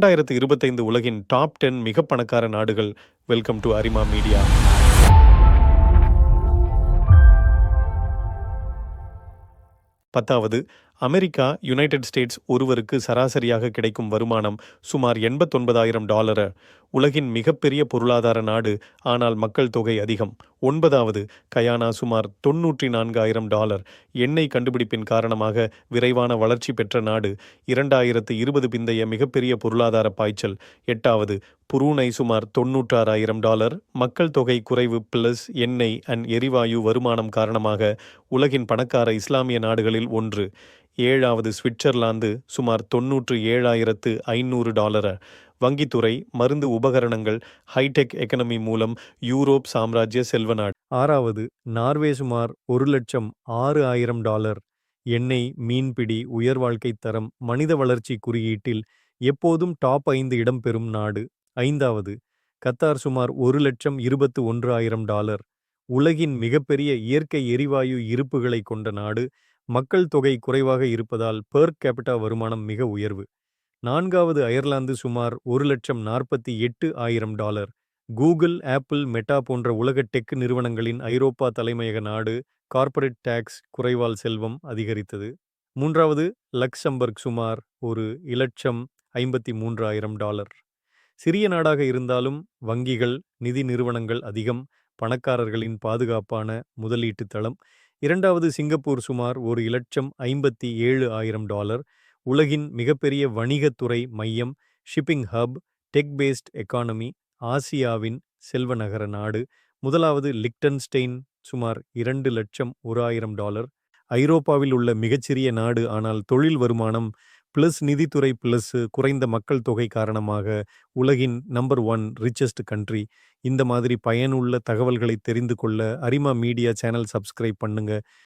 இரண்டாயிரத்து இருபத்தைந்து உலகின் டாப் டென் மிக பணக்கார நாடுகள். வெல்கம் டு அரிமா மீடியா பத்தாவது அமெரிக்கா யுனைடெட் ஸ்டேட்ஸ் ஒருவருக்கு சராசரியாக கிடைக்கும் வருமானம் சுமார் எண்பத்தொன்பதாயிரம் டாலர். உலகின் மிகப்பெரிய பொருளாதார நாடு ஆனால் மக்கள் தொகை அதிகம். ஒன்பதாவது கயானா சுமார் தொன்னூற்றி நான்காயிரம் டாலர். எண்ணெய் கண்டுபிடிப்பின் காரணமாக விரைவான வளர்ச்சி பெற்ற நாடு. இரண்டாயிரத்து இருபது பிந்தைய மிகப்பெரிய பொருளாதார பாய்ச்சல். எட்டாவது புரூனை சுமார் தொன்னூற்றாறாயிரம் டாலர். மக்கள் தொகை குறைவு பிளஸ் எண்ணெய் அண்ட் எரிவாயு வருமானம் காரணமாக உலகின் பணக்கார இஸ்லாமிய நாடுகளில் ஒன்று. ஏழாவது சுவிட்சர்லாந்து சுமார் தொன்னூற்று ஏழாயிரத்து ஐநூறு டாலர். வங்கித்துறை மருந்து உபகரணங்கள் ஹைடெக் எக்கனமி மூலம் யூரோப் சாம்ராஜ்ய செல்வ நாடு ஆறாவது நார்வே சுமார் ஒரு லட்சம் ஆறு ஆயிரம் டாலர். எண்ணெய் மீன்பிடி உயர் வாழ்க்கை தரம் மனித வளர்ச்சி குறியீட்டில் எப்போதும் டாப் ஐந்து இடம் பெறும் நாடு. ஐந்தாவது கத்தார் சுமார் ஒரு லட்சம் இருபத்து ஒன்று ஆயிரம் டாலர். உலகின் மிகப்பெரிய இயற்கை எரிவாயு இருப்புகளை கொண்ட நாடு. மக்கள் தொகை குறைவாக இருப்பதால் பெர் கேபிட்டா வருமானம் மிக உயர்வு. நான்காவது அயர்லாந்து சுமார் ஒரு லட்சம் நாற்பத்தி எட்டு ஆயிரம் டாலர். கூகுள் ஆப்பிள் மெட்டா போன்ற உலக டெக் நிறுவனங்களின் ஐரோப்பா தலைமையக நாடு கார்ப்பரேட் டாக்ஸ் குறைவால் செல்வம் அதிகரித்தது. மூன்றாவது லக்சம்பர்க் சுமார் ஒரு இலட்சம் ஐம்பத்தி மூன்றாயிரம் டாலர். சிறிய நாடாக இருந்தாலும் வங்கிகள் நிதி நிறுவனங்கள் அதிகம் பணக்காரர்களின் பாதுகாப்பான முதலீட்டு தளம் இரண்டாவது சிங்கப்பூர் சுமார் ஒரு இலட்சம் ஐம்பத்தி ஏழு ஆயிரம் டாலர். உலகின் மிகப்பெரிய வணிகத்துறை மையம் shipping hub tech based economy ஆசியாவின் செல்வநகர நாடு. முதலாவது லிக்டன்ஸ்டெயின் சுமார் இரண்டு லட்சம் ஒரு ஆயிரம் டாலர். ஐரோப்பாவில் உள்ள மிகச்சிறிய நாடு ஆனால் தொழில் வருமானம் பிளஸ் நிதித்துறை பிளஸ் குறைந்த மக்கள் தொகை காரணமாக உலகின் நம்பர் ஒன் ரிச்சஸ்ட் கண்ட்ரி இந்த மாதிரி பயனுள்ள தகவல்களை தெரிந்து கொள்ள அரிமா மீடியா சேனல் சப்ஸ்கிரைப் பண்ணுங்க.